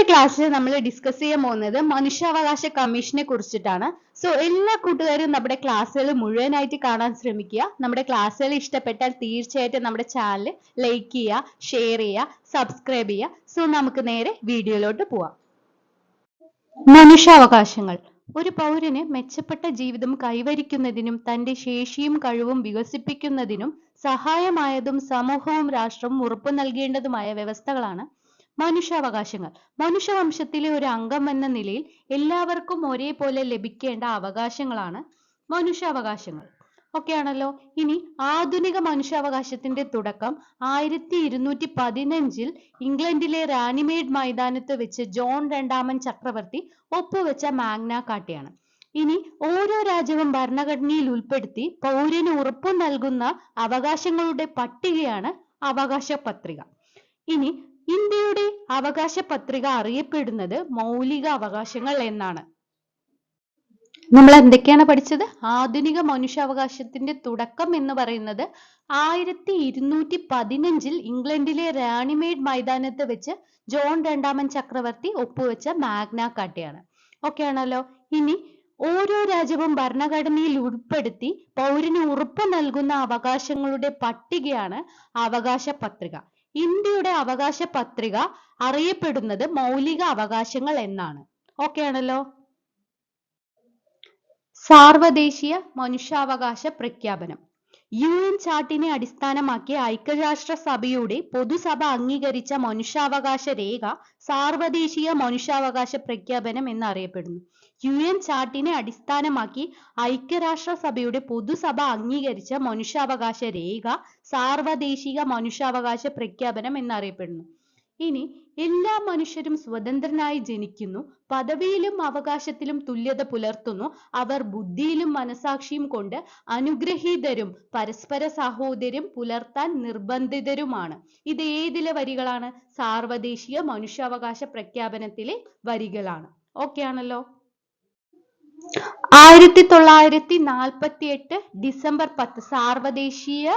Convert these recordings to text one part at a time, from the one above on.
ഇന്നത്തെ ക്ലാസ്സിൽ നമ്മൾ ഡിസ്കസ് ചെയ്യാൻ പോകുന്നത് മനുഷ്യാവകാശ കമ്മീഷനെ കുറിച്ചിട്ടാണ്. സോ എല്ലാ കൂട്ടുകാരും നമ്മുടെ ക്ലാസ്സുകൾ മുഴുവനായിട്ട് കാണാൻ ശ്രമിക്കുക. നമ്മുടെ ക്ലാസ്സുകൾ ഇഷ്ടപ്പെട്ടാൽ തീർച്ചയായിട്ടും നമ്മുടെ ചാനൽ ലൈക്ക് ചെയ്യുക ഷെയർ ചെയ്യുക സബ്സ്ക്രൈബ് ചെയ്യുക. സോ നമുക്ക് നേരെ വീഡിയോയിലോട്ട് പോവാം. മനുഷ്യാവകാശങ്ങൾ. ഒരു പൗരന് മെച്ചപ്പെട്ട ജീവിതം കൈവരിക്കുന്നതിനും തന്റെ ശേഷിയും കഴിവും വികസിപ്പിക്കുന്നതിനും സഹായമായതും സമൂഹവും രാഷ്ട്രവും ഉറപ്പു നൽകേണ്ടതുമായ വ്യവസ്ഥകളാണ് മനുഷ്യാവകാശങ്ങൾ. മനുഷ്യവംശത്തിലെ ഒരു അംഗം എന്ന നിലയിൽ എല്ലാവർക്കും ഒരേപോലെ ലഭിക്കേണ്ട അവകാശങ്ങളാണ് മനുഷ്യാവകാശങ്ങൾ. ഓക്കെ ആണല്ലോ ഇനി ആധുനിക മനുഷ്യാവകാശത്തിന്റെ തുടക്കം ആയിരത്തി ഇരുന്നൂറ്റി പതിനഞ്ചിൽ ഇംഗ്ലണ്ടിലെ റാനിമേഡ് മൈതാനത്ത് വെച്ച് ജോൺ രണ്ടാമൻ ചക്രവർത്തി ഒപ്പുവെച്ച മാഗ്ന കാട്ടയാണ്. ഇനി ഓരോ രാജ്യവും ഭരണഘടനയിൽ ഉൾപ്പെടുത്തി പൗരന് ഉറപ്പു നൽകുന്ന അവകാശങ്ങളുടെ പട്ടികയാണ് അവകാശ പത്രിക. ഇനി ഇന്ത്യയുടെ അവകാശ പത്രിക അറിയപ്പെടുന്നത് മൗലിക അവകാശങ്ങൾ എന്നാണ്. നമ്മൾ എന്തൊക്കെയാണ് പഠിച്ചത്? ആധുനിക മനുഷ്യാവകാശത്തിന്റെ തുടക്കം എന്ന് പറയുന്നത് ആയിരത്തി ഇരുന്നൂറ്റി പതിനഞ്ചിൽ ഇംഗ്ലണ്ടിലെ റാണിമേഡ് മൈതാനത്ത് വെച്ച് ജോൺ രണ്ടാമൻ ചക്രവർത്തി ഒപ്പുവെച്ച മാഗ്ന കാട്ടയാണ് ഓക്കെ ആണല്ലോ? ഇനി ഓരോ രാജ്യവും ഭരണഘടനയിൽ ഉൾപ്പെടുത്തി പൗരന് ഉറപ്പ് നൽകുന്ന അവകാശങ്ങളുടെ പട്ടികയാണ് അവകാശ പത്രിക ഇന്ത്യയുടെ അവകാശ പത്രിക അറിയപ്പെടുന്നത് മൗലിക അവകാശങ്ങൾ എന്നാണ്. ഓക്കെ ആണല്ലോ? സാർവദേശീയ മനുഷ്യാവകാശ പ്രഖ്യാപനം. യു എൻ ചാർട്ടിനെ അടിസ്ഥാനമാക്കി ഐക്യരാഷ്ട്ര സഭയുടെ പൊതുസഭ അംഗീകരിച്ച മനുഷ്യാവകാശ രേഖ സാർവദേശീയ മനുഷ്യാവകാശ പ്രഖ്യാപനം എന്നറിയപ്പെടുന്നു. യു എൻ ചാർട്ടിനെ അടിസ്ഥാനമാക്കി ഐക്യരാഷ്ട്ര സഭയുടെ പൊതുസഭ അംഗീകരിച്ച മനുഷ്യാവകാശ രേഖ സാർവദേശിക മനുഷ്യാവകാശ പ്രഖ്യാപനം എന്നറിയപ്പെടുന്നു. ഇനി എല്ലാ മനുഷ്യരും സ്വതന്ത്രനായി ജനിക്കുന്നു പദവിയിലും അവകാശത്തിലും തുല്യത പുലർത്തുന്നു അവർ ബുദ്ധിയിലും മനസാക്ഷിയും കൊണ്ട് അനുഗ്രഹീതരും പരസ്പര സഹോദര്യം പുലർത്താൻ നിർബന്ധിതരുമാണ്. ഇത് ഏതിലെ വരികളാണ്? സാർവദേശീയ മനുഷ്യാവകാശ പ്രഖ്യാപനത്തിലെ വരികളാണ്. ഓക്കെ ആണല്ലോ? ആയിരത്തി തൊള്ളായിരത്തി നാൽപ്പത്തി എട്ട് ഡിസംബർ പത്ത് സാർവദേശീയ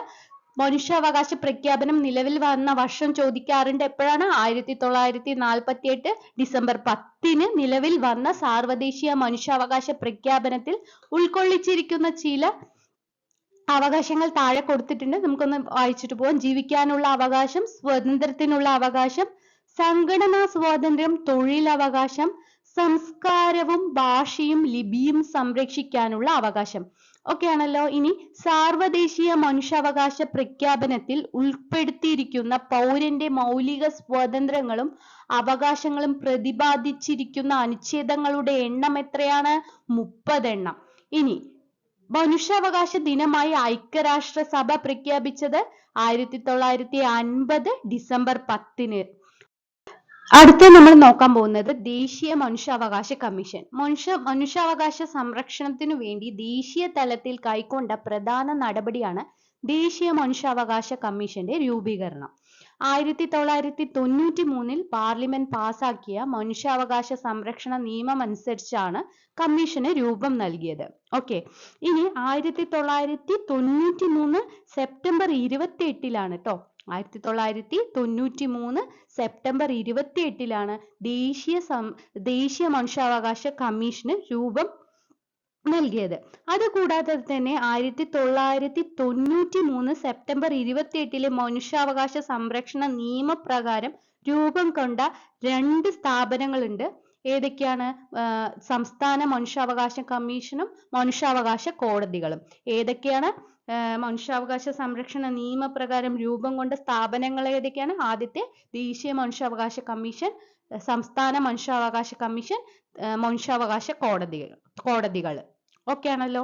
മനുഷ്യാവകാശ പ്രഖ്യാപനം നിലവിൽ വന്ന വർഷം ചോദിക്കാറുണ്ട്. എപ്പോഴാണ് ആയിരത്തി തൊള്ളായിരത്തി നാൽപ്പത്തി എട്ട് ഡിസംബർ പത്തിന് നിലവിൽ വന്ന സാർവദേശീയ മനുഷ്യാവകാശ പ്രഖ്യാപനത്തിൽ ഉൾക്കൊള്ളിച്ചിരിക്കുന്ന ചില അവകാശങ്ങൾ താഴെ കൊടുത്തിട്ടുണ്ട്. നമുക്കൊന്ന് വായിച്ചിട്ട് പോവാം. ജീവിക്കാനുള്ള അവകാശം സ്വാതന്ത്ര്യത്തിനുള്ള അവകാശം സംഘടനാ സ്വാതന്ത്ര്യം തൊഴിലവകാശം സംസ്കാരവും ഭാഷയും ലിപിയും സംരക്ഷിക്കാനുള്ള അവകാശം. Okay ആണല്ലോ. ഇനി സാർവദേശീയ മനുഷ്യാവകാശ പ്രഖ്യാപനത്തിൽ ഉൾപ്പെടുത്തിയിരിക്കുന്ന പൗരന്റെ മൗലിക സ്വാതന്ത്ര്യങ്ങളും അവകാശങ്ങളും പ്രതിപാദിച്ചിരിക്കുന്ന അനുച്ഛേദങ്ങളുടെ എണ്ണം എത്രയാണ്? മുപ്പതെണ്ണം ഇനി മനുഷ്യാവകാശ ദിനമായി ഐക്യരാഷ്ട്രസഭ പ്രഖ്യാപിച്ചത് ആയിരത്തി തൊള്ളായിരത്തി അൻപത് ഡിസംബർ പത്തിന്. അടുത്ത നമ്മൾ നോക്കാൻ പോകുന്നത് ദേശീയ മനുഷ്യാവകാശ കമ്മീഷൻ. മനുഷ്യ മനുഷ്യാവകാശ സംരക്ഷണത്തിനു വേണ്ടി ദേശീയ തലത്തിൽ കൈക്കൊണ്ട പ്രധാന നടപടിയാണ് ദേശീയ മനുഷ്യാവകാശ കമ്മീഷന്റെ രൂപീകരണം. ആയിരത്തി തൊള്ളായിരത്തി തൊണ്ണൂറ്റി മൂന്നിൽ പാർലമെന്റ് പാസാക്കിയ മനുഷ്യാവകാശ സംരക്ഷണ നിയമം അനുസരിച്ചാണ് കമ്മീഷന് രൂപം നൽകിയത്. ഓക്കെ. ഇനി ആയിരത്തി തൊള്ളായിരത്തി തൊണ്ണൂറ്റി മൂന്ന് സെപ്റ്റംബർ ഇരുപത്തി എട്ടിലാണ് ട്ടോ. ആയിരത്തി തൊള്ളായിരത്തി തൊണ്ണൂറ്റി മൂന്ന് സെപ്റ്റംബർ ഇരുപത്തി എട്ടിലാണ് ദേശീയ സം ദേശീയ മനുഷ്യാവകാശ കമ്മീഷന് രൂപം നൽകിയത്. അതുകൂടാതെ തന്നെ ആയിരത്തി തൊള്ളായിരത്തി തൊണ്ണൂറ്റി മൂന്ന് സെപ്റ്റംബർ ഇരുപത്തി എട്ടിലെ മനുഷ്യാവകാശ സംരക്ഷണ നിയമപ്രകാരം രൂപം കൊണ്ട രണ്ട് സ്ഥാപനങ്ങളുണ്ട്. ഏതൊക്കെയാണ്? സംസ്ഥാന മനുഷ്യാവകാശ കമ്മീഷനും മനുഷ്യാവകാശ കോടതികളും. ഏതൊക്കെയാണ്? മനുഷ്യാവകാശ സംരക്ഷണ നിയമപ്രകാരം രൂപം കൊണ്ട സ്ഥാപനങ്ങൾ ഏതൊക്കെയാണ്? ആദ്യത്തെ ദേശീയ മനുഷ്യാവകാശ കമ്മീഷൻ സംസ്ഥാന മനുഷ്യാവകാശ കമ്മീഷൻ മനുഷ്യാവകാശ കോടതികൾ കോടതികൾ. ഓക്കെ ആണല്ലോ.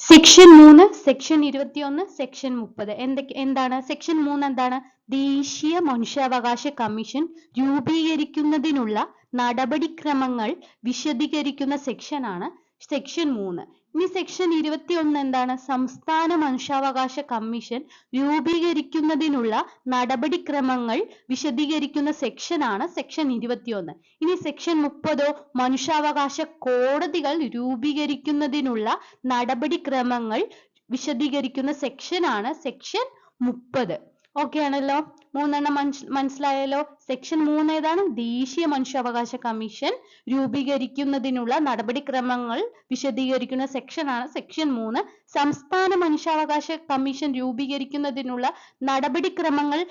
സെക്ഷൻ മൂന്ന് സെക്ഷൻ ഇരുപത്തിയൊന്ന് സെക്ഷൻ മുപ്പത്. എന്തൊക്കെ എന്താണ്? സെക്ഷൻ മൂന്ന് എന്താണ്? ദേശീയ മനുഷ്യാവകാശ കമ്മീഷൻ രൂപീകരിക്കുന്നതിനുള്ള നടപടിക്രമങ്ങൾ വിശദീകരിക്കുന്ന സെക്ഷനാണ് സെക്ഷൻ മൂന്ന്. ഇനി സെക്ഷൻ ഇരുപത്തിയൊന്ന് എന്താണ്? സംസ്ഥാന മനുഷ്യാവകാശ കമ്മീഷൻ രൂപീകരിക്കുന്നതിനുള്ള നടപടിക്രമങ്ങൾ വിശദീകരിക്കുന്ന സെക്ഷൻ ആണ് സെക്ഷൻ ഇരുപത്തിയൊന്ന്. ഇനി സെക്ഷൻ മുപ്പതോ മനുഷ്യാവകാശ കോടതികൾ രൂപീകരിക്കുന്നതിനുള്ള നടപടിക്രമങ്ങൾ വിശദീകരിക്കുന്ന സെക്ഷൻ ആണ് സെക്ഷൻ മുപ്പത്. ഓക്കെ ആണല്ലോ. മൂന്നെണ്ണം മനസ് മനസ്സിലായല്ലോ. സെക്ഷൻ മൂന്ന് ഏതാണ്? ദേശീയ മനുഷ്യാവകാശ കമ്മീഷൻ രൂപീകരിക്കുന്നതിനുള്ള നടപടിക്രമങ്ങൾ വിശദീകരിക്കുന്ന സെക്ഷനാണ് സെക്ഷൻ മൂന്ന് സംസ്ഥാന മനുഷ്യാവകാശ കമ്മീഷൻ രൂപീകരിക്കുന്നതിനുള്ള നടപടിക്രമങ്ങൾ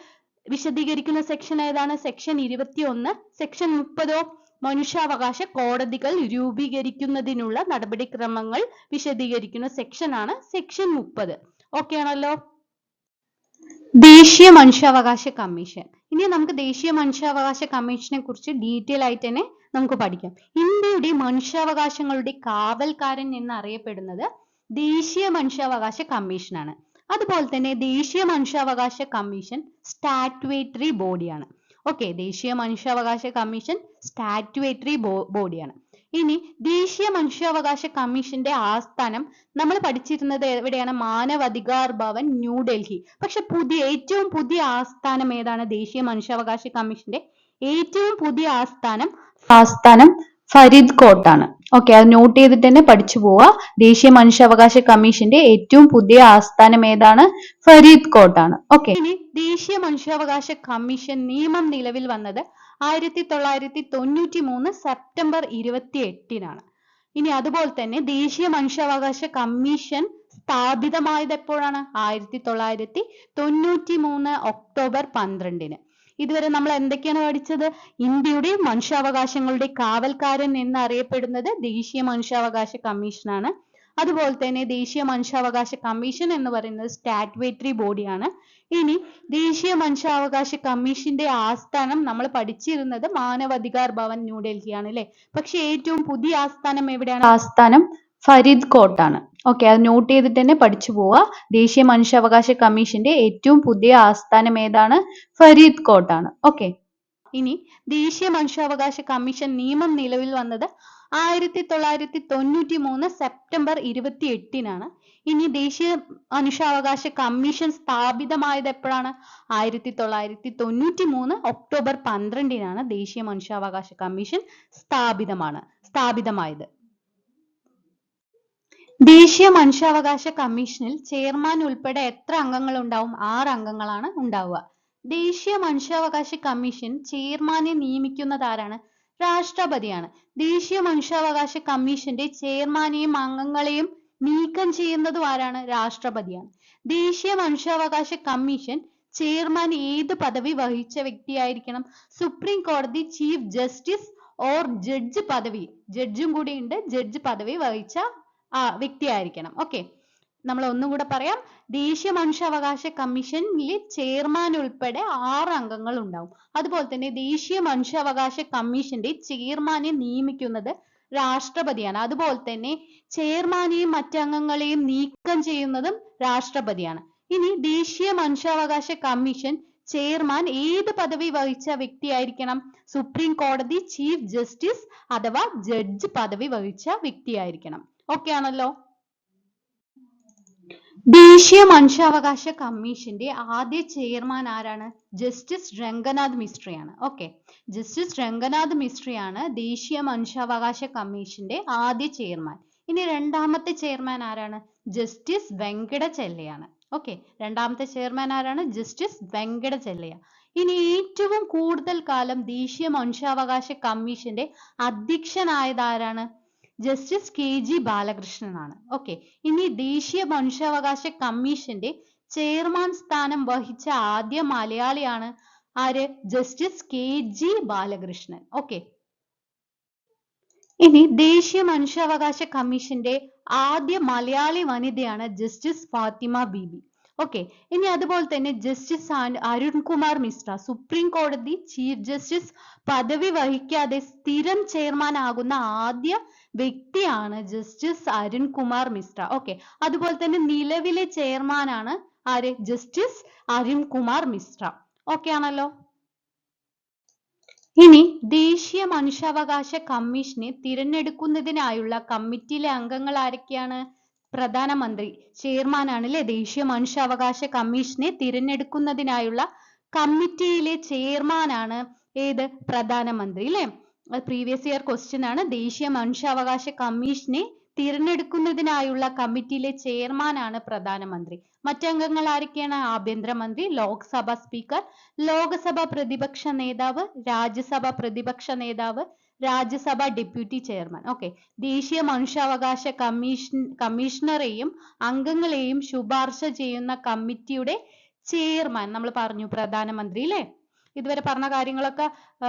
വിശദീകരിക്കുന്ന സെക്ഷൻ ഏതാണ്? സെക്ഷൻ ഇരുപത്തിയൊന്ന് സെക്ഷൻ മുപ്പതോ മനുഷ്യാവകാശ കോടതികൾ രൂപീകരിക്കുന്നതിനുള്ള നടപടിക്രമങ്ങൾ വിശദീകരിക്കുന്ന സെക്ഷനാണ് സെക്ഷൻ മുപ്പത്. ഓക്കെ ആണല്ലോ. ദേശീയ മനുഷ്യാവകാശ കമ്മീഷൻ. ഇനി നമുക്ക് ദേശീയ മനുഷ്യാവകാശ കമ്മീഷനെ കുറിച്ച് ഡീറ്റെയിൽ ആയിട്ട് തന്നെ നമുക്ക് പഠിക്കാം. ഇന്ത്യയുടെ മനുഷ്യാവകാശങ്ങളുടെ കാവൽക്കാരൻ എന്നറിയപ്പെടുന്നത് ദേശീയ മനുഷ്യാവകാശ കമ്മീഷനാണ്. അതുപോലെ തന്നെ ദേശീയ മനുഷ്യാവകാശ കമ്മീഷൻ സ്റ്റാറ്റുവേറ്ററി ബോഡിയാണ് ഓക്കെ ദേശീയ മനുഷ്യാവകാശ കമ്മീഷൻ സ്റ്റാറ്റുവേറ്ററി ബോഡിയാണ് ഇനി ദേശീയ മനുഷ്യാവകാശ കമ്മീഷന്റെ ആസ്ഥാനം നമ്മൾ പഠിച്ചിരുന്നത് എവിടെയാണ്? മാനവധികാർ ഭവൻ ന്യൂഡൽഹി പക്ഷെ പുതിയ ഏറ്റവും പുതിയ ആസ്ഥാനം ഏതാണ് ദേശീയ മനുഷ്യാവകാശ കമ്മീഷന്റെ? ഏറ്റവും പുതിയ ആസ്ഥാനം ആസ്ഥാനം ഫരീദ് കോട്ടാണ്. ഓക്കെ അത് നോട്ട് ചെയ്തിട്ട് തന്നെ പഠിച്ചു പോവുക ദേശീയ മനുഷ്യാവകാശ കമ്മീഷന്റെ ഏറ്റവും പുതിയ ആസ്ഥാനം ഏതാണ്? ഫരീദ് കോട്ടാണ്. ഓക്കെ ഇനി ദേശീയ മനുഷ്യാവകാശ കമ്മീഷൻ നിയമം നിലവിൽ വന്നത് ആയിരത്തി തൊള്ളായിരത്തി തൊണ്ണൂറ്റി മൂന്ന് സെപ്റ്റംബർ ഇരുപത്തി എട്ടിനാണ് ഇനി അതുപോലെ തന്നെ ദേശീയ മനുഷ്യാവകാശ കമ്മീഷൻ സ്ഥാപിതമായത് എപ്പോഴാണ്? ആയിരത്തി തൊള്ളായിരത്തി തൊണ്ണൂറ്റി മൂന്ന് ഒക്ടോബർ പന്ത്രണ്ടിന്. ഇതുവരെ നമ്മൾ എന്തൊക്കെയാണ് പഠിച്ചത്? ഇന്ത്യയുടെ മനുഷ്യാവകാശങ്ങളുടെ കാവൽക്കാരൻ എന്നറിയപ്പെടുന്നത് ദേശീയ മനുഷ്യാവകാശ കമ്മീഷനാണ്. അതുപോലെ തന്നെ ദേശീയ മനുഷ്യാവകാശ കമ്മീഷൻ എന്ന് പറയുന്നത് സ്റ്റാറ്റുവേറ്ററി ബോഡിയാണ്. ഇനി ദേശീയ മനുഷ്യാവകാശ കമ്മീഷന്റെ ആസ്ഥാനം നമ്മൾ പഠിച്ചിരുന്നത് മാനവാധികാർ ഭവൻ ന്യൂഡൽഹിയാണ് അല്ലെ? പക്ഷെ ഏറ്റവും പുതിയ ആസ്ഥാനം എവിടെയാണ്? ആസ്ഥാനം ഫരീദ്കോട്ട് ആണ് ഓക്കെ അത് നോട്ട് ചെയ്തിട്ട് തന്നെ പഠിച്ചു പോവുക ദേശീയ മനുഷ്യാവകാശ കമ്മീഷന്റെ ഏറ്റവും പുതിയ ആസ്ഥാനം ഏതാണ്? ഫരീദ്കോട്ട് ആണ് ഓക്കെ. ഇനി ദേശീയ മനുഷ്യാവകാശ കമ്മീഷൻ നിയമം നിലവിൽ വന്നത് ആയിരത്തി തൊള്ളായിരത്തി തൊണ്ണൂറ്റി മൂന്ന് സെപ്റ്റംബർ ഇരുപത്തി എട്ടിനാണ് ഇനി ദേശീയ മനുഷ്യാവകാശ കമ്മീഷൻ സ്ഥാപിതമായത് എപ്പോഴാണ്? ആയിരത്തി തൊള്ളായിരത്തി തൊണ്ണൂറ്റി മൂന്ന് ഒക്ടോബർ പന്ത്രണ്ടിനാണ് ദേശീയ മനുഷ്യാവകാശ കമ്മീഷൻ സ്ഥാപിതമാണ് സ്ഥാപിതമായത്. ദേശീയ മനുഷ്യാവകാശ കമ്മീഷനിൽ ചെയർമാൻ ഉൾപ്പെടെ എത്ര അംഗങ്ങൾ ഉണ്ടാവും ആറ് അംഗങ്ങളാണ് ഉണ്ടാവുക. ദേശീയ മനുഷ്യാവകാശ കമ്മീഷൻ ചെയർമാനെ നിയമിക്കുന്നത് ആരാണ്? രാഷ്ട്രപതിയാണ്. ദേശീയ മനുഷ്യാവകാശ കമ്മീഷന്റെ ചെയർമാനെയും അംഗങ്ങളെയും നീക്കം ചെയ്യുന്നതും ആരാണ്? രാഷ്ട്രപതിയാണ്. ദേശീയ മനുഷ്യാവകാശ കമ്മീഷൻ ചെയർമാൻ ഏത് പദവി വഹിച്ച വ്യക്തിയായിരിക്കണം? സുപ്രീം കോടതി ചീഫ് ജസ്റ്റിസ് ഓർ ജഡ്ജ് പദവി? ജഡ്ജും കൂടി ഉണ്ട്. ജഡ്ജ് പദവി വഹിച്ച വ്യക്തിയായിരിക്കണം. ഓക്കെ നമ്മൾ ഒന്നും കൂടെ പറയാം. ദേശീയ മനുഷ്യാവകാശ കമ്മീഷനിൽ ചെയർമാൻ ഉൾപ്പെടെ ആറ് അംഗങ്ങൾ ഉണ്ടാവും. അതുപോലെ തന്നെ ദേശീയ മനുഷ്യാവകാശ കമ്മീഷന്റെ ചെയർമാനെ നിയമിക്കുന്നത് രാഷ്ട്രപതിയാണ്. അതുപോലെ തന്നെ ചെയർമാനെയും മറ്റ് അംഗങ്ങളെയും നീക്കം ചെയ്യുന്നതും രാഷ്ട്രപതിയാണ്. ഇനി ദേശീയ മനുഷ്യാവകാശ കമ്മീഷൻ ചെയർമാൻ ഏത് പദവി വഹിച്ച വ്യക്തിയായിരിക്കണം? സുപ്രീം കോടതി ചീഫ് ജസ്റ്റിസ് അഥവാ ജഡ്ജ് പദവി വഹിച്ച വ്യക്തിയായിരിക്കണം. ഓക്കെ ആണല്ലോ? ദേശീയ മനുഷ്യാവകാശ കമ്മീഷന്റെ ആദ്യ ചെയർമാൻ ആരാണ്? ജസ്റ്റിസ് രംഗനാഥ് മിസ്ട്രിയാണ് ഓക്കെ ജസ്റ്റിസ് രംഗനാഥ് മിസ്ട്രിയാണ് ദേശീയ മനുഷ്യാവകാശ കമ്മീഷന്റെ ആദ്യ ചെയർമാൻ. ഇനി രണ്ടാമത്തെ ചെയർമാൻ ആരാണ്? ജസ്റ്റിസ് വെങ്കട ചെല്ലയാണ്. ഓക്കെ രണ്ടാമത്തെ ചെയർമാൻ ആരാണ്? ജസ്റ്റിസ് വെങ്കട ചെല്ലയ. ഇനി ഏറ്റവും കൂടുതൽ കാലം ദേശീയ മനുഷ്യാവകാശ കമ്മീഷന്റെ അധ്യക്ഷനായത് ആരാണ്? ജസ്റ്റിസ് കെ ജി ബാലകൃഷ്ണനാണ്. ഓക്കെ ഇനി ദേശീയ മനുഷ്യാവകാശ കമ്മീഷന്റെ ചെയർമാൻ സ്ഥാനം വഹിച്ച ആദ്യ മലയാളിയാണ് ആര്? Justice K G Balakrishnan. Okay ഇനി ദേശീയ മനുഷ്യാവകാശ കമ്മീഷന്റെ ആദ്യ മലയാളി വനിതയാണ് ജസ്റ്റിസ് ഫാത്തിമ ബീബി ഓക്കെ ഇനി അതുപോലെ തന്നെ ജസ്റ്റിസ് അരുൺകുമാർ മിശ്ര സുപ്രീം കോടതി ചീഫ് ജസ്റ്റിസ് പദവി വഹിക്കാതെ സ്ഥിരം ചെയർമാൻ ആകുന്ന ആദ്യ വ്യക്തിയാണ് ജസ്റ്റിസ് അരുൺകുമാർ മിശ്ര. ഓക്കെ അതുപോലെ തന്നെ നിലവിലെ ചെയർമാൻ ആണ് ആര്? ജസ്റ്റിസ് അരുൺകുമാർ മിശ്ര. ഓക്കെ ആണല്ലോ? ഇനി ദേശീയ മനുഷ്യാവകാശ കമ്മീഷനെ തിരഞ്ഞെടുക്കുന്നതിനായുള്ള കമ്മിറ്റിയിലെ അംഗങ്ങൾ ആരൊക്കെയാണ്? പ്രധാനമന്ത്രി. അല്ലെ ദേശീയ മനുഷ്യാവകാശ കമ്മീഷനെ തിരഞ്ഞെടുക്കുന്നതിനായുള്ള കമ്മിറ്റിയിലെ ചെയർമാനാണ് ഏത്? പ്രധാനമന്ത്രി അല്ലെ പ്രീവിയസ് ഇയർ ക്വസ്റ്റ്യൻ ആണ്. ദേശീയ മനുഷ്യാവകാശ കമ്മീഷനെ തിരഞ്ഞെടുക്കുന്നതിനായുള്ള കമ്മിറ്റിയിലെ ചെയർമാനാണ് പ്രധാനമന്ത്രി. മറ്റംഗങ്ങൾ ആരൊക്കെയാണ്? ആഭ്യന്തരമന്ത്രി ലോക്സഭ സ്പീക്കർ ലോകസഭ പ്രതിപക്ഷ നേതാവ് രാജ്യസഭ പ്രതിപക്ഷ നേതാവ് രാജ്യസഭ ഡെപ്യൂട്ടി ചെയർമാൻ. ഓക്കെ ദേശീയ മനുഷ്യാവകാശ കമ്മീഷൻ കമ്മീഷണറെയും അംഗങ്ങളെയും ശുപാർശ ചെയ്യുന്ന കമ്മിറ്റിയുടെ ചെയർമാൻ നമ്മൾ പറഞ്ഞു പ്രധാനമന്ത്രി അല്ലേ ഇതുവരെ പറഞ്ഞ കാര്യങ്ങളൊക്കെ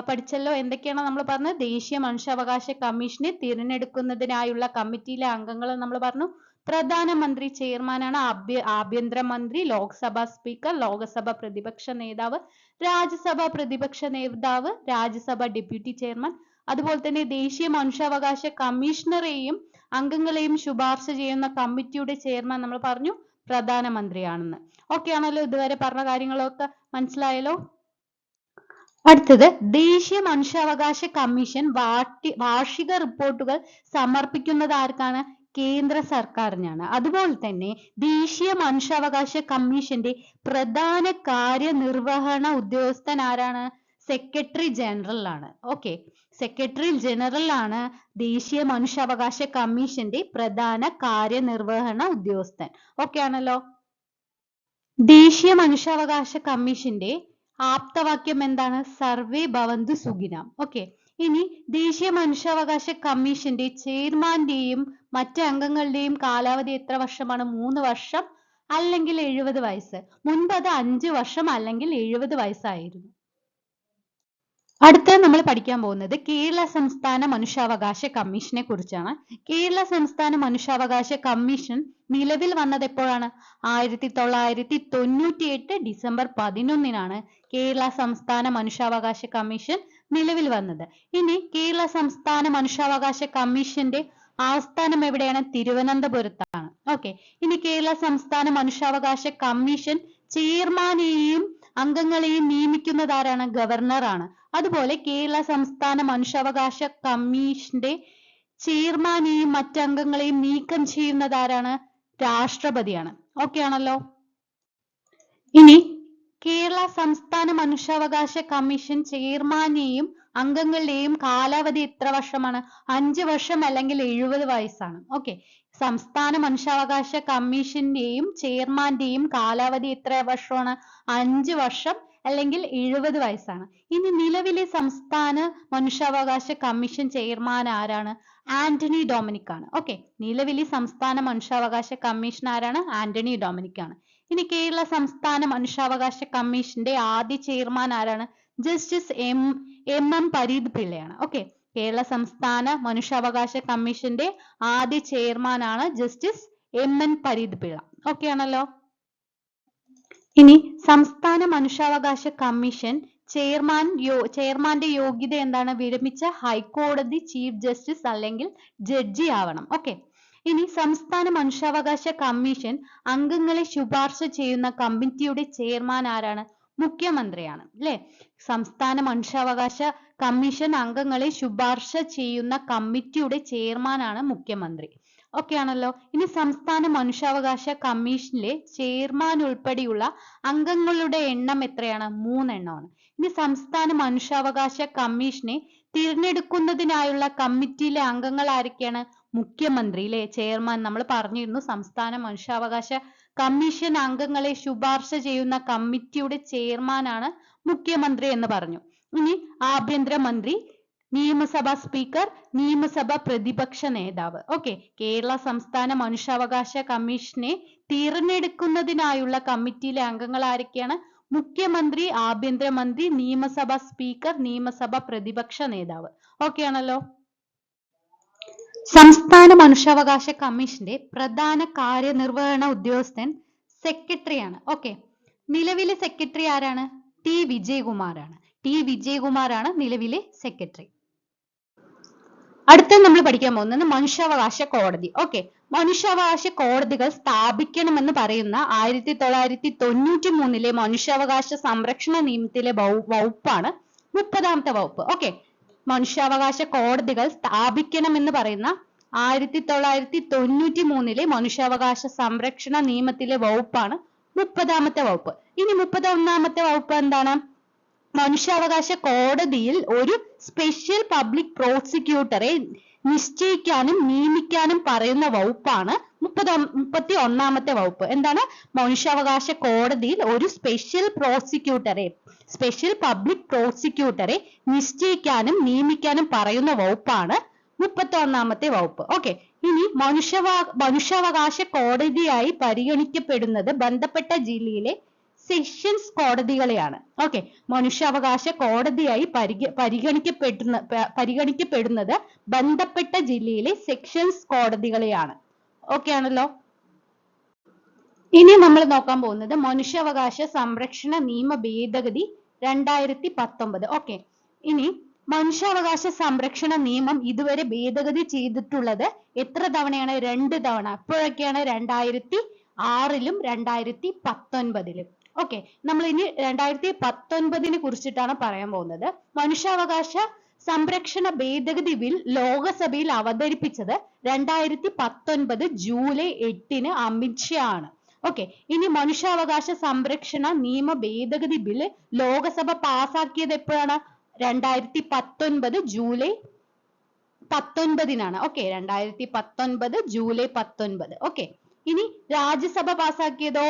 പഠിച്ചല്ലോ? എന്തൊക്കെയാണ് നമ്മൾ പറഞ്ഞത്? ദേശീയ മനുഷ്യാവകാശ കമ്മീഷനെ തിരഞ്ഞെടുക്കുന്നതിനായുള്ള കമ്മിറ്റിയിലെ അംഗങ്ങൾ നമ്മൾ പറഞ്ഞു. പ്രധാനമന്ത്രി ചെയർമാനാണ് ആഭ്യ ആഭ്യന്തരമന്ത്രി ലോക്സഭാ സ്പീക്കർ ലോകസഭ പ്രതിപക്ഷ നേതാവ് രാജ്യസഭ പ്രതിപക്ഷ നേതാവ് രാജ്യസഭ ഡെപ്യൂട്ടി ചെയർമാൻ അതുപോലെ തന്നെ ദേശീയ മനുഷ്യാവകാശ കമ്മീഷണറെയും അംഗങ്ങളെയും ശുപാർശ ചെയ്യുന്ന കമ്മിറ്റിയുടെ ചെയർമാൻ നമ്മൾ പറഞ്ഞു പ്രധാനമന്ത്രിയാണെന്ന്. ഓക്കെ ആണല്ലോ ഇതുവരെ പറഞ്ഞ കാര്യങ്ങളൊക്കെ മനസ്സിലായല്ലോ? അടുത്തത് ദേശീയ മനുഷ്യാവകാശ കമ്മീഷൻ വാർഷിക റിപ്പോർട്ടുകൾ സമർപ്പിക്കുന്നത് ആർക്കാണ്? കേന്ദ്ര സർക്കാരിനാണ്. അതുപോലെ തന്നെ ദേശീയ മനുഷ്യാവകാശ കമ്മീഷന്റെ പ്രധാന കാര്യനിർവഹണ ഉദ്യോഗസ്ഥൻ ആരാണ്? സെക്രട്ടറി ജനറൽ ആണ്. ഓക്കെ സെക്രട്ടറി ജനറൽ ആണ് ദേശീയ മനുഷ്യാവകാശ കമ്മീഷന്റെ പ്രധാന കാര്യനിർവഹണ ഉദ്യോഗസ്ഥൻ. ഓക്കെ ആണല്ലോ? ദേശീയ മനുഷ്യാവകാശ കമ്മീഷന്റെ ആപ്തവാക്യം എന്താണ്? സർവേ ഭവന്തു സുഖിനാം. ഓക്കെ ഇനി ദേശീയ മനുഷ്യാവകാശ കമ്മീഷന്റെ ചെയർമാന്റെയും മറ്റ് അംഗങ്ങളുടെയും കാലാവധി എത്ര വർഷമാണ്? മൂന്ന് വർഷം അല്ലെങ്കിൽ എഴുപത് വയസ്സ്. മുൻപ് അത് അഞ്ച് വർഷം അല്ലെങ്കിൽ എഴുപത് വയസ്സായിരുന്നു. അടുത്ത നമ്മൾ പഠിക്കാൻ പോകുന്നത് കേരള സംസ്ഥാന മനുഷ്യാവകാശ കമ്മീഷനെ കുറിച്ചാണ്. കേരള സംസ്ഥാന മനുഷ്യാവകാശ കമ്മീഷൻ നിലവിൽ വന്നത് എപ്പോഴാണ്? ആയിരത്തി തൊള്ളായിരത്തി തൊണ്ണൂറ്റി എട്ട് ഡിസംബർ പതിനൊന്നിനാണ് കേരള സംസ്ഥാന മനുഷ്യാവകാശ കമ്മീഷൻ നിലവിൽ വന്നത്. ഇനി കേരള സംസ്ഥാന മനുഷ്യാവകാശ കമ്മീഷന്റെ ആസ്ഥാനം എവിടെയാണ്? തിരുവനന്തപുരത്താണ്. ഓക്കെ. ഇനി കേരള സംസ്ഥാന മനുഷ്യാവകാശ കമ്മീഷൻ ചെയർമാനെയും അംഗങ്ങളെയും നിയമിക്കുന്നത് ആരാണ് ഗവർണർ ആണ്. അതുപോലെ കേരള സംസ്ഥാന മനുഷ്യാവകാശ കമ്മീഷന്റെ ചെയർമാനെയും മറ്റംഗങ്ങളെയും നീക്കം ചെയ്യുന്നത് ആരാണ് രാഷ്ട്രപതിയാണ്. ഓക്കെ ആണല്ലോ. ഇനി കേരള സംസ്ഥാന മനുഷ്യാവകാശ കമ്മീഷൻ ചെയർമാനെയും അംഗങ്ങളുടെയും കാലാവധി എത്ര വർഷമാണ്. അഞ്ച് വർഷം അല്ലെങ്കിൽ എഴുപത് വയസ്സാണ്. ഓക്കെ സംസ്ഥാന മനുഷ്യാവകാശ കമ്മീഷന്റെയും ചെയർമാന്റെയും കാലാവധി എത്ര വർഷമാണ്? അഞ്ച് വർഷം അല്ലെങ്കിൽ എഴുപത് വയസ്സാണ്. ഇനി നിലവിലെ സംസ്ഥാന മനുഷ്യാവകാശ കമ്മീഷൻ ചെയർമാൻ ആരാണ്? ആന്റണി ഡൊമിനിക് ആണ് ഓക്കെ നിലവിലെ സംസ്ഥാന മനുഷ്യാവകാശ കമ്മീഷൻ ആരാണ്? ആന്റണി ഡൊമിനിക് ആണ് ഇനി കേരള സംസ്ഥാന മനുഷ്യാവകാശ കമ്മീഷന്റെ ആദ്യ ചെയർമാൻ ആരാണ്? Justice M M M Pareed പിള്ളയാണ്. Okay Kerala സംസ്ഥാന മനുഷ്യാവകാശ കമ്മീഷന്റെ ആദ്യ ചെയർമാൻ ആണ് justice M N Pareed Pillai. Okay ആണല്ലോ? ഇനി സംസ്ഥാന മനുഷ്യാവകാശ കമ്മീഷൻ ചെയർമാൻ യോ ചെയർമാന്റെ യോഗ്യത എന്താണ്? വിരമിച്ച ഹൈക്കോടതി ചീഫ് ജസ്റ്റിസ് അല്ലെങ്കിൽ ജഡ്ജി ആവണം. ഓക്കെ ഇനി സംസ്ഥാന മനുഷ്യാവകാശ കമ്മീഷൻ അംഗങ്ങളെ ശുപാർശ ചെയ്യുന്ന കമ്മിറ്റിയുടെ ചെയർമാൻ ആരാണ്? മുഖ്യമന്ത്രിയാണ് അല്ലെ? സംസ്ഥാന മനുഷ്യാവകാശ കമ്മീഷൻ അംഗങ്ങളെ ശുപാർശ ചെയ്യുന്ന കമ്മിറ്റിയുടെ ചെയർമാനാണ് മുഖ്യമന്ത്രി. ഓക്കെ ആണല്ലോ? ഇനി സംസ്ഥാന മനുഷ്യാവകാശ കമ്മീഷനിലെ ചെയർമാൻ ഉൾപ്പെടെയുള്ള അംഗങ്ങളുടെ എണ്ണം എത്രയാണ്? മൂന്നെണ്ണമാണ്. ഇനി സംസ്ഥാന മനുഷ്യാവകാശ കമ്മീഷനെ തിരഞ്ഞെടുക്കുന്നതിനായുള്ള കമ്മിറ്റിയിലെ അംഗങ്ങൾ ആരൊക്കെയാണ്? മുഖ്യമന്ത്രി അല്ലെ? ചെയർമാൻ നമ്മൾ പറഞ്ഞിരുന്നു സംസ്ഥാന മനുഷ്യാവകാശ കമ്മീഷൻ അംഗങ്ങളെ ശുപാർശ ചെയ്യുന്ന കമ്മിറ്റിയുടെ ചെയർമാൻ ആണ് മുഖ്യമന്ത്രി എന്ന് പറഞ്ഞു. ഇനി ആഭ്യന്തരമന്ത്രി നിയമസഭാ സ്പീക്കർ നിയമസഭ പ്രതിപക്ഷ നേതാവ്. ഓക്കെ കേരള സംസ്ഥാന മനുഷ്യാവകാശ കമ്മീഷനെ തിരഞ്ഞെടുക്കുന്നതിനായുള്ള കമ്മിറ്റിയിലെ അംഗങ്ങൾ ആരൊക്കെയാണ്? മുഖ്യമന്ത്രി ആഭ്യന്തരമന്ത്രി നിയമസഭാ സ്പീക്കർ നിയമസഭ പ്രതിപക്ഷ നേതാവ്. ഓക്കെ ആണല്ലോ? സംസ്ഥാന മനുഷ്യാവകാശ കമ്മീഷന്റെ പ്രധാന കാര്യനിർവഹണ ഉദ്യോഗസ്ഥൻ സെക്രട്ടറിയാണ്. ഓക്കെ നിലവിലെ സെക്രട്ടറി ആരാണ്? ടി വിജയകുമാറാണ്. ടി വിജയകുമാറാണ് നിലവിലെ സെക്രട്ടറി. അടുത്ത നമ്മൾ പഠിക്കാൻ പോകുന്നത് മനുഷ്യാവകാശ കോടതി. ഓക്കെ മനുഷ്യാവകാശ കോടതികൾ സ്ഥാപിക്കണമെന്ന് പറയുന്ന ആയിരത്തി തൊള്ളായിരത്തി തൊണ്ണൂറ്റി മൂന്നിലെ മനുഷ്യാവകാശ സംരക്ഷണ നിയമത്തിലെ വകു- വകുപ്പാണ് മുപ്പതാമത്തെ വകുപ്പ്. ഓക്കെ മനുഷ്യാവകാശ കോടതികൾ സ്ഥാപിക്കണമെന്ന് പറയുന്ന ആയിരത്തി തൊള്ളായിരത്തി തൊണ്ണൂറ്റി മൂന്നിലെ മനുഷ്യാവകാശ സംരക്ഷണ നിയമത്തിലെ വകുപ്പാണ് മുപ്പതാമത്തെ വകുപ്പ്. ഇനി മുപ്പത്തൊന്നാമത്തെ വകുപ്പ് എന്താണ്? മനുഷ്യാവകാശ കോടതിയിൽ ഒരു സ്പെഷ്യൽ പബ്ലിക് പ്രോസിക്യൂട്ടറെ നിശ്ചയിക്കാനും നിയമിക്കാനും പറയുന്ന വകുപ്പാണ് മുപ്പത് മുപ്പത്തി ഒന്നാമത്തെ വകുപ്പ്. എന്താണ്? മനുഷ്യാവകാശ കോടതിയിൽ ഒരു സ്പെഷ്യൽ പ്രോസിക്യൂട്ടറെ സ്പെഷ്യൽ പബ്ലിക് പ്രോസിക്യൂട്ടറെ നിശ്ചയിക്കാനും നിയമിക്കാനും പറയുന്ന വകുപ്പാണ് മുപ്പത്തി ഒന്നാമത്തെ വകുപ്പ്. ഓക്കെ ഇനി മനുഷ്യവാ മനുഷ്യാവകാശ കോടതിയായി പരിഗണിക്കപ്പെടുന്നത് ബന്ധപ്പെട്ട ജില്ലയിലെ സെഷൻസ് കോടതികളെയാണ്. ഓക്കെ മനുഷ്യാവകാശ കോടതിയായി പരിഗ പരിഗണിക്കപ്പെടുന്ന പരിഗണിക്കപ്പെടുന്നത് ബന്ധപ്പെട്ട ജില്ലയിലെ സെക്ഷൻസ് കോടതികളെയാണ്. ഓക്കെ ആണല്ലോ? ഇനി നമ്മൾ നോക്കാൻ പോകുന്നത് മനുഷ്യാവകാശ സംരക്ഷണ നിയമ ഭേദഗതി രണ്ടായിരത്തി പത്തൊമ്പത് ഓക്കെ ഇനി മനുഷ്യാവകാശ സംരക്ഷണ നിയമം ഇതുവരെ ഭേദഗതി ചെയ്തിട്ടുള്ളത് എത്ര തവണയാണ്? രണ്ട് തവണ. അപ്പോഴൊക്കെയാണ് രണ്ടായിരത്തി ആറിലും രണ്ടായിരത്തി പത്തൊൻപതിലും ഓക്കെ നമ്മൾ ഇനി രണ്ടായിരത്തി പത്തൊൻപതിനെ കുറിച്ചിട്ടാണ് പറയാൻ പോകുന്നത്. മനുഷ്യാവകാശ സംരക്ഷണ ഭേദഗതി ബിൽ ലോകസഭയിൽ അവതരിപ്പിച്ചത് രണ്ടായിരത്തി പത്തൊൻപത് ജൂലൈ എട്ടിന് അമിത് ഷാ ആണ്. ഓക്കെ ഇനി മനുഷ്യാവകാശ സംരക്ഷണ നിയമ ഭേദഗതി ബിൽ ലോകസഭ പാസാക്കിയത് എപ്പോഴാണ്? രണ്ടായിരത്തി പത്തൊൻപത് ജൂലൈ പത്തൊൻപതിനാണ്. ഓക്കെ രണ്ടായിരത്തി പത്തൊൻപത് ജൂലൈ പത്തൊൻപത്. ഓക്കെ ഇനി രാജ്യസഭ പാസാക്കിയതോ?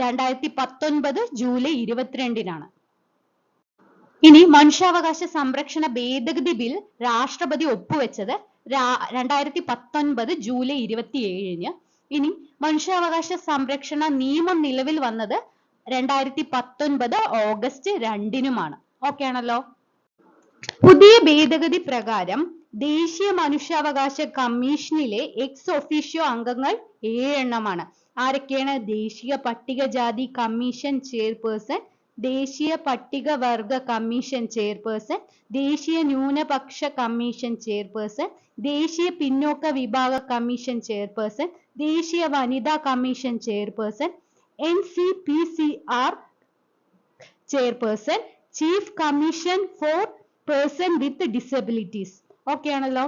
രണ്ടായിരത്തി പത്തൊൻപത് ജൂലൈ ഇരുപത്തിരണ്ടിനാണ്. ഇനി മനുഷ്യാവകാശ സംരക്ഷണ ഭേദഗതി ബിൽ രാഷ്ട്രപതി ഒപ്പുവെച്ചത് രണ്ടായിരത്തി പത്തൊൻപത് ജൂലൈ ഇരുപത്തിയേഴിന്. ഇനി മനുഷ്യാവകാശ സംരക്ഷണ നിയമം നിലവിൽ വന്നത് രണ്ടായിരത്തി പത്തൊൻപത് ഓഗസ്റ്റ് രണ്ടിനുമാണ്. ഓക്കെ ആണല്ലോ? പുതിയ ഭേദഗതി പ്രകാരം ദേശീയ മനുഷ്യാവകാശ കമ്മീഷനിലെ എക്സ് ഒഫീഷ്യോ അംഗങ്ങൾ ഏഴെണ്ണമാണ്. ആരൊക്കെയാണ്? ദേശീയ പട്ടികജാതി കമ്മീഷൻ ചെയർപേഴ്സൺ ദേശീയ പട്ടികവർഗ കമ്മീഷൻ ചെയർപേഴ്സൺ ദേശീയ ന്യൂനപക്ഷ കമ്മീഷൻ ചെയർപേഴ്സൺ ദേശീയ പിന്നോക്ക വിഭാഗ കമ്മീഷൻ ചെയർപേഴ്സൺ ദേശീയ വനിതാ commission chairperson N C P C R chairperson chief commission for person with disabilities. Okay ആണല്ലോ?